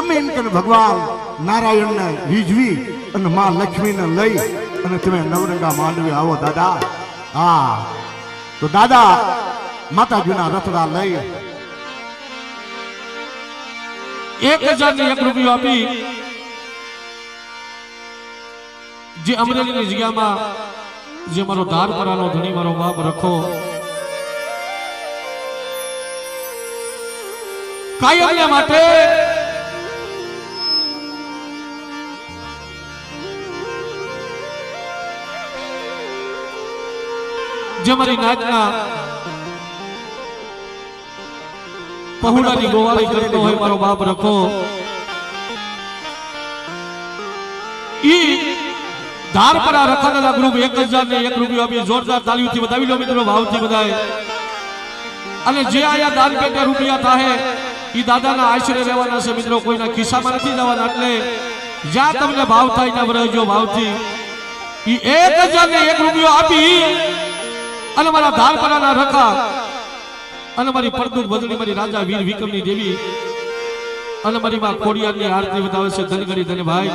ગમે એમ કરીને ભગવાન નારાયણને રીઝવી અને માં લક્ષ્મીને લઈ અને તમે નવરંગા માંડવી આવો દાદા. હા. તો દાદા, માતાજીના રથડા લઈ. એક હજાર ને એક રૂપિયો આપી. જે અમરેલીની જગ્યામાં જે મારો ધારપરાનો ધણી મારો બાપ રખો. કાયમને માટે જે મારી નાચના પહોળાની ગોવાળી કરતો હોય મારો બાપ રખો ઈ ધારપરા રખાના ગ્રુપ એક હજાર ને એક રૂપિયો આપી જોરદાર તાળીઓથી વધાવી લો મિત્રો ભાવથી બધાય અને જે આયા દાન પેટે રૂપિયા થાહે, ઈ દાદાના આશરે રહેવાના છે મિત્રો, કોઈના ખિસ્સામાં નથી જવાના એટલે જ્યાં તમને ભાવ થાય ત્યાં રહેજો ભાવથી. ઈ એક હજાર ને એક રૂપિયો આપી અને મારા ધારપરાના રખા. અને મારી પડદુર બદલી મારી રાજા વીર વિક્રમની દેવી. અને મારી માં ખોડિયારની આરતી બતાવે છે ધનગરી ધન ભાઈ.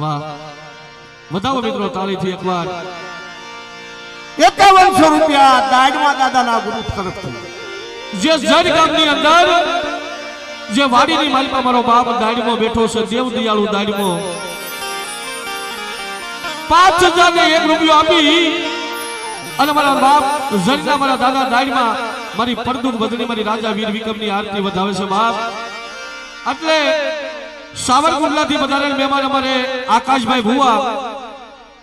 વાહ. બતાવો મિત્રો તાળીથી એકવાર. એકાવનસો રૂપિયા દાડમાં દાદાના ગુરુ તરફથી. જે જડ ગામની અંદર જે વાડીની માલિકા મારો બાપ દાડીમાં બેઠો છે દેવ દયાળુ દાડીમાં પાંચ હજાર ને એક રૂપિયો આપી અને મારા બાપ જડના મારા દાદા દાડીમાં મારી પડદુર બદલી મારી રાજા વીર વિક્રમની આરતી વધાવે છે, બાપ. એટલે સાવરકુંડલાથી વધારે મહેમાન અમારે આકાશભાઈ ભુવા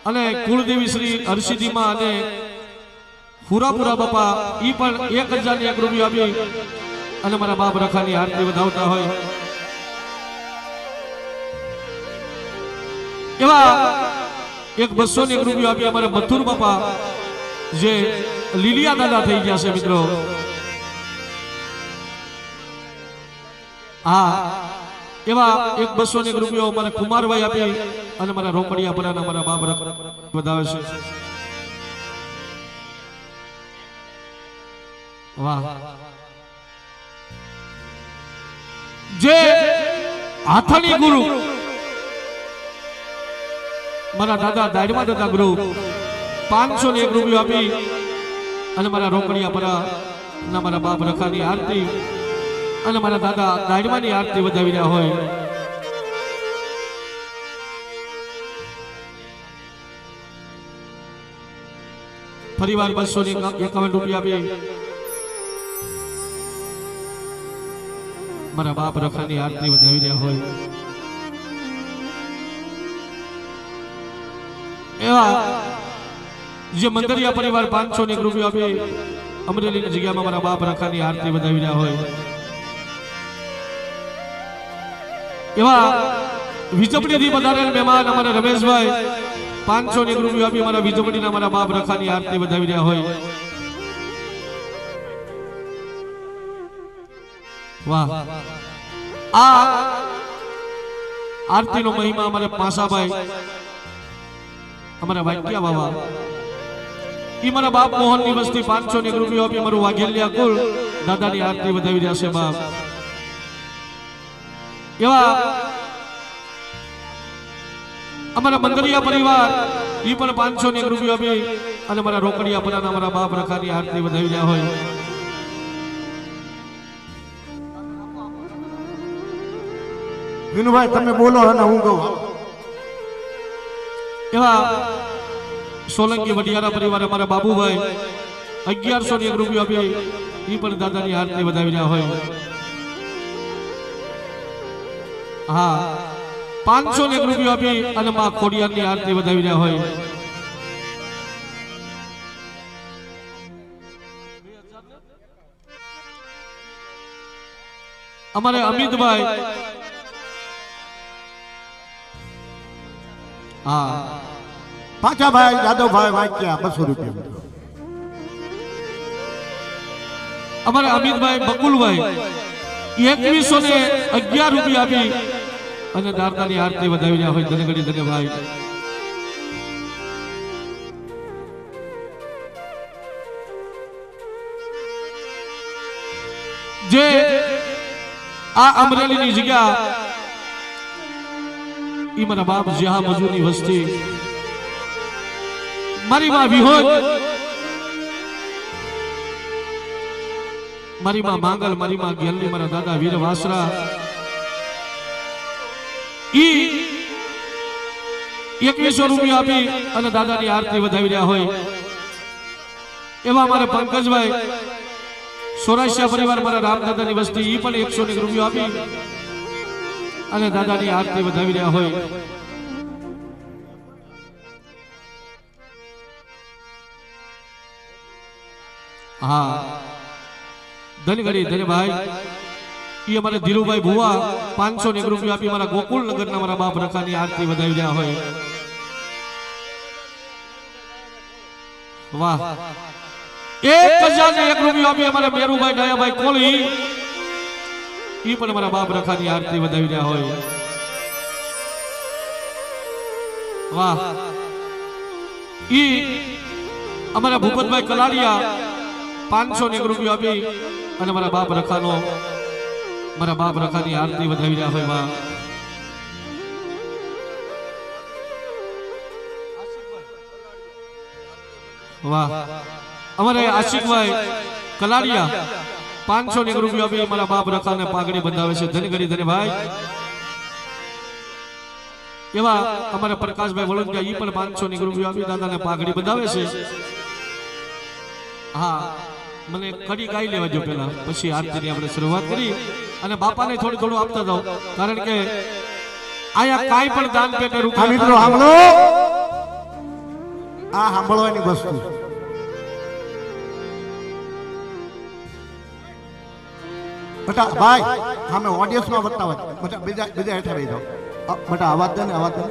અને કુળદેવી શ્રી હર્ષિદીમાં અને હુરાપુરા બાપા એ પણ એક હજાર એક રૂપિયો આપી અને મારા બાપ રખાની આરતી વધાવતા હોય. એવા એક બસો ને એક રૂપિયો આપી અમારા મથુર બાપા, જે લીલિયા દાદા થઈ ગયા છે મિત્રો. હા, એવા એક બસો ને એક રૂપિયો અમારા કુમારભાઈ આપી અને મારા રોકડિયા પરાના મારા બાપ વધાવે છે. વાહ. જે હાથણી ગુરુ મારા દાદા દાડમાં દાદા ગુરુ. પાંચસો ને એક રૂપિયો આપી અને મારા રોકડિયા પરા ના મારા બાપ રખાની આરતી અને મારા દાદા દાડમાની આરતી વધાવી રહ્યા હોય. ફરીવાર બસો ને એકાવન રૂપિયા આપી. મારા બાપ રખાની આરતી વધાવી રહ્યા હોય. એવા જે મંદરિયા પરિવાર પાંચસો ને એક રૂપિયો આપી અમરેલીની જગ્યામાં મારા બાપ રખાની આરતી વધાવી રહ્યા હોય. એવા વિજપડીથી વધારેલ મહેમાન અમારા રમેશભાઈ પાંચસો ને એક રૂપિયો આપી અમારા વિજપડીના મારા બાપ રખાની આરતી વધાવી રહ્યા હોય. વાહ. આ આરતીનો મહિમા અમારે પાસાભાઈ અમારા વાક્યા બાબા ઈ મારા બાપ મોહનની વસ્તી પાંચસો ને રૂપિયો આપી મારું વાઘેલિયા કુલ દાદાની આરતી વધાવી રહ્યા છે બાપ. એવા અમારા મંદરિયા પરિવાર, ઈ પણ પાંચસો ને રૂપિયો આપી અને મારા રોકડિયા પરાના મારા બાપ રખાની આરતી વધાવી રહ્યા હોય. વિનુભાઈ, તમે બોલો અને હું કહું. એવા સોલંકી વડિયારા પરિવાર અમારા બાબુભાઈ અગિયારસો ને એક રૂપિયો આપી એ પણ દાદાની આરતી વધાવી રહ્યા હોય. હા, પાંચસો ને એક રૂપિયો આપી અને માં ખોડિયારની આરતી વધાવી રહ્યા હોય. અમારે અમિતભાઈ હા. પાછા ભાઈ યાદવભાઈ વાંચ્યા બસો રૂપિયા અમારે અમિતભાઈ, બકુલભાઈ, એકવીસો ને અગિયાર રૂપિયા આપી અને દારદાની આરતી વધાવી રહ્યા હોય ધનગડી ધન્યભાઈ જે આ અમરેલીની જગ્યા ઈ મારા બાપ જ્યાં મજૂરની વસ્તી મારી માં વિહોજ મારી માં માંગલ મારી માં ગેલની મારા દાદા વીર વાસરા. ઈ એકવીસો રૂપિયા આપી અને દાદાની આરતી વધાવી રહ્યા હોય. એવા મારા પંકજભાઈ સોરાશિયા પરિવાર મારા રામદાદાની વસ્તી ઈ પણ એકસો ની રૂપિયા આપી. અને દાદાની આરતી વધાવી રહ્યા હોય. હા. ધનગરી ધનભાઈ એ અમારે ધીરુભાઈ ભુવા પાંચસો ને એક રૂપિયા આપી મારા ગોકુળ નગરના મારા બાપ રખાની આરતી વધાવી રહ્યા હોય. વાહ. એક હજાર ને એક રૂપિયા આપી અમારા મેરુભાઈ દયાભાઈ કોળી. ઈ પણ મારા બાપ રખાની આરતી વધાવી રહ્યા હોય. વાહ. ઈ અમારા ભૂપતભાઈ કલાડિયા પાંચસો ને રૂપિયો આપી અને મારા બાપ રખાનો મારા બાપ રખાની આરતી વધાવી રહ્યા હોય, વાહ. વાહ. અમારે આશિકભાઈ કલાડિયા પાંચસો ને રૂપિયા બી અમારા બાપ રખાને પાઘડી બંધાવે છે. ધન કરી ધને ભાઈ. એવા અમારા પ્રકાશભાઈ વળંગિયા ઈ પણ પાંચસો ની રૂપિયા આપી દાદાને પાઘડી બંધાવે છે. હા મને કડી ગાઈ લેવા જો પેલા. પછી આરતીની આપણે શરૂઆત કરી. અને બાપાને થોડું થોડું આપતા જાઓ. કારણ કે આયા કાંઈ પણ દાન પેટે રૂપિયા મિત્રો સાંભળો. આ સાંભળવાની વસ્તુ. બટા, ભાઈ અમે ઓડિયન્સમાં વધતા હોય. બટા, બીજા બીજા હેઠા રહી જાઓ. બટા, અવાજ દે ને, અવાજ દે.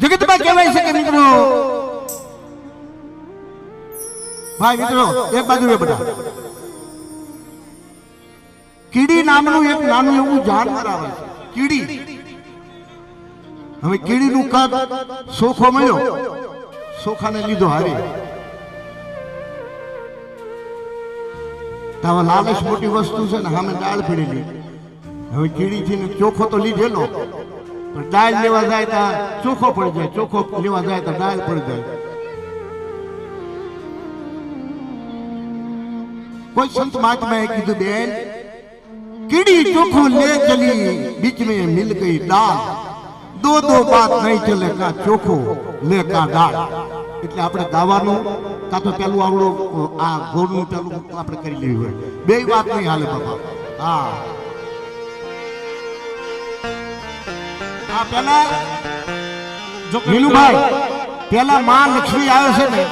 જગતમાં કહેવાય છે કે મિત્રો, ભાઈ મિત્રો, એક બાજુ એ બધા કીડી નામનું એક નાનું એવું જાનવર આવે છે. કીડી. હવે કીડીનું કદ સોખો મળ્યો. સોખાને લીધો હારી તો હવે લાલચ મોટી વસ્તુ છે ને સામે દાળ પડેલી હવે કીડીથી ને ચોખ્ખો તો લીધેલો પણ દાળ લેવા જાય તો ચોખ્ખો પડી જાય ચોખ્ખો લેવા જાય તો દાળ પડી જાય કોઈ સંત મહાત્માએ કીધું બેન कीड़ी चोखो ले चली बीच में मिल गई दाल दो दो बात नहीं चले કા ચોખો લે કા દાળ એટલે આપણે ગાવાનું કાં તો પેલું આવડું આ ગોળનું પેલું આપણે કરી લેવી હોય. બે વાત નહીં હાલે બાપા. હા. આ પેલા જો નીલુભાઈ પેલા માં લક્ષ્મી આવે છે ને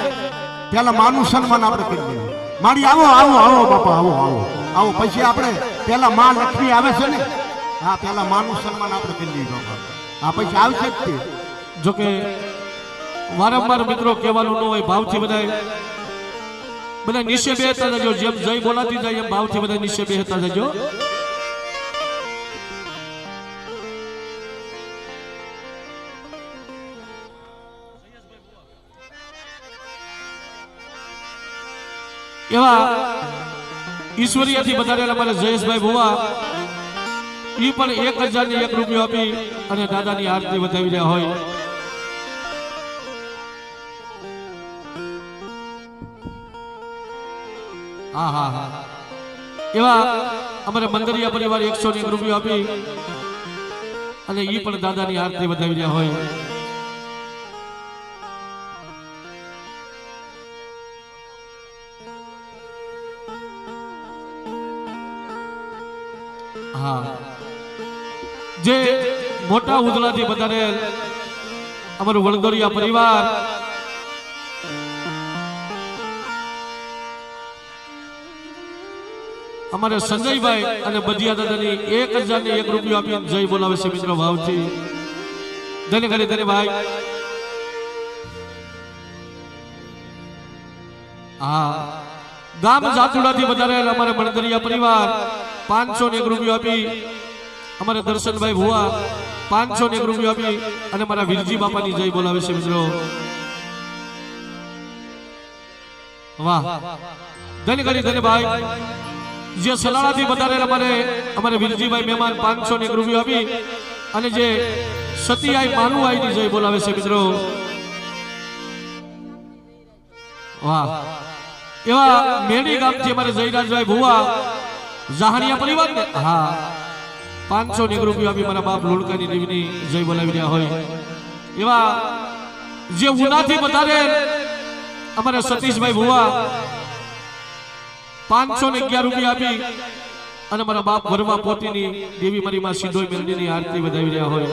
પેલા માનું સન્માન આપણે કરી દેવું મારી આવો આવો આવો બાપા આવો આવો. આવો પછી આપણે પેલા માં લક્ષ્મી આવે છે ને હા પેલા માનું સન્માન આપણે કરી બાપા. હા પછી આવશે જ તે. જો કે વારંવાર મિત્રો કહેવાનું ન હોય, ભાવથી બધા બધા નિશ્ચય બેહતા જજો, જેમ જય બોલાતી જાય એમ ભાવથી બધા નિશ્ચય બેહતા જજો. એવા ઈશ્વરીયથી વધારેલા મારે જયેશભાઈ ભુવા એ પણ એક હજારની એક રૂપિયો આપી અને દાદાની આરતી વધાવી રહ્યા હોય. હા એવા અમારા મંદરિયા પરિવાર એકસો એક રૂપિયો આપી અને એ પણ દાદાની આરતી વધાવી રહ્યા હોય. જે મોટા ઉદલાથી વધારે અમારું વડદોરિયા પરિવાર અમારે સંજયભાઈ અને બધિયા દાદાની એક હજાર ને એક રૂપિયો આપીને જય બોલાવે છે મિત્રો ભાવથી ધન્ય કરી ધન્ય ભાઈ. હા, ગામ જાતુડાથી વધારે અમારે બળદરિયા પરિવાર પાંચસો ને એક રૂપિયો આપી, અમારે દર્શનભાઈ ભુવા પાંચસો ને એક રૂપિયો આપી અને મારા વીરજી બાપાની જય બોલાવે છે મિત્રો. વાહ, ધન્ય કરી ધન્ય ભાઈ. જે સલાણાથી વધારે અમારે અમારે વિરજીભાઈ મહેમાન પાંચસો ની રૂપિયો આપી અને જે સતીઆઈ માનુ આઈ જય બોલાવે છે મિત્રો. વાહ. એવા મેડી ગામથી અમારે જયરાજભાઈ ભુવા જાહણિયા પરિવાર ને હા. પાંચસો ની રૂપિયો આપી મારા બાપ લોડકાની દેવીની જય બોલાવી રહ્યા હોય. એવા જે ઉનાથી વધારે અમારે સતીશભાઈ ભુવા પાંચસો ને અગિયાર રૂપિયા આપી અને મારા બાપ ઘરમાં પોતીની દેવી મારી માં સિંધોઈ મેલડીની આરતી વધાવી રહ્યા હોય.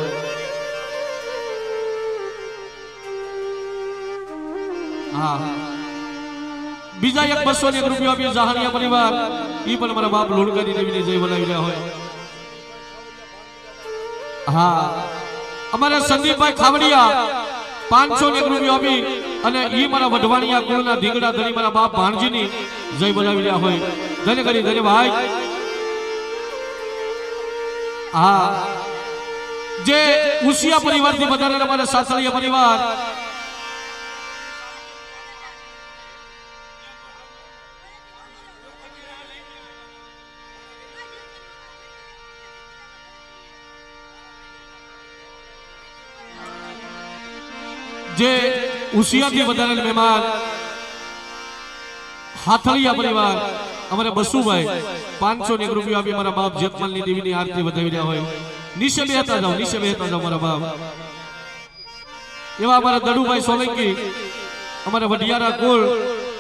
હા. બીજા એક બસો ને રૂપિયા આપી જહાનિયા પરિવાર, ઈ પણ મારા બાપ લોણકાની દેવીની જય બોલાવી રહ્યા હોય. હા. અમારા સંદીપભાઈ ખાવડિયા પાંચસો ને રૂપિયા આપી અને ઈ મારા વઢવાણિયા કુળના ધીગડા ધણી મારા બાપ ભાણજીની જય બોલાવી રહ્યા હોય. ધન્ય કરી ધન્ય ભાઈ. હા જે ઉસિયા પરિવારથી વધારે અમારા સાસરિયા પરિવાર. જે ઉસિયાથી વધારે મહેમાન હાથળિયા પરિવાર, અમારે બસુભાઈ, પાંચસો ને રૂપિયા આપી મારા બાપ જેતમલની દેવીની આરતી વધાવી રહ્યા હોય. નીચે બેહતા જાઓ, નીચે બેહતા જાઓ મારા બાપ. એવા અમારા દડુભાઈ સોલંકી, અમારા વઢિયારા કુલ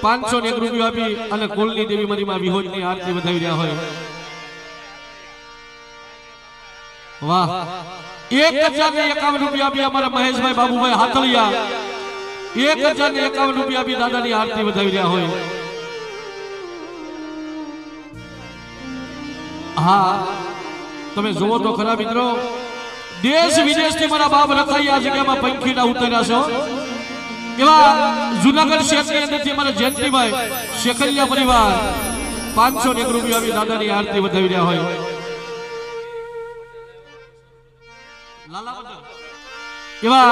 પાંચસો ને રૂપિયા આપી અને કુલની દેવી મરીમાં વિહોજની આરતી વધાવી રહ્યા હોય. વાહ. એક હજાર ને એકાવન રૂપિયા આપી અમારા મહેશભાઈ બાબુભાઈ હાથળિયા એક હજાર એકાવન રૂપિયા બી દાદાની આરતી વધાવી રહ્યા હોય. હા, તમે જુઓ તો ખરા મિત્રો, દેશ વિદેશથી મારા બાપ રખાઈ આ જગ્યામાં પંખીડા ઉતર્યા છે. એવા જુનાગઢ શહેરની અંદરથી મારા જયંતિભાઈ શેખલિયા પરિવાર પાંચસો એક રૂપિયા આપી દાદાની આરતી વધાવી રહ્યા હોય. એવા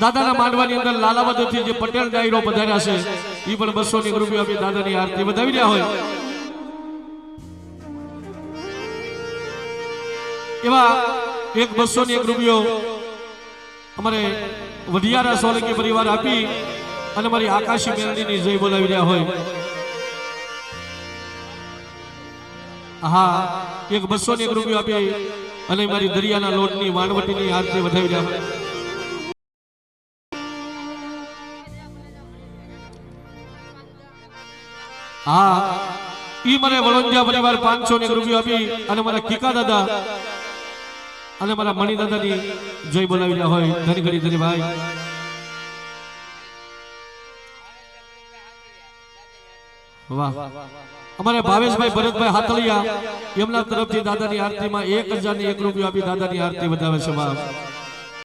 દાદાના માંડવાની અંદર લાલાવદથી જે પટેલ ડાયરો પધાર્યા છે એ પણ બસો ની રૂપિયા આપી દાદાની આરતી વધાવી રહ્યા હોય. એવા એક બસો ની એક રૂપિયો અમારે વઢિયારા સોલંકી પરિવાર આપી અને મારી આકાશી મેલડીની જય બોલાવી રહ્યા હોય. હા એક બસો ની એક રૂપિયો આપી અને મારી દરિયાના લોટની વાણવટીની આરતી વધાવી રહ્યા હોય. હા, ઈ મને વડોદરા પરિવાર પાંચસો ને રૂપિયો આપી અને મારા કીકા દાદા અને મારા મણી દાદાની જય બોલાવી રહ્યા હોય. ધન ઘડી ધની ભાઈ. વાહ. અમારે ભાવેશભાઈ, ભરતભાઈ હાથલિયા, એમના તરફથી દાદાની આરતીમાં એક હજારની એક રૂપિયો આપી દાદાની આરતી વધાવે છે. વાહ.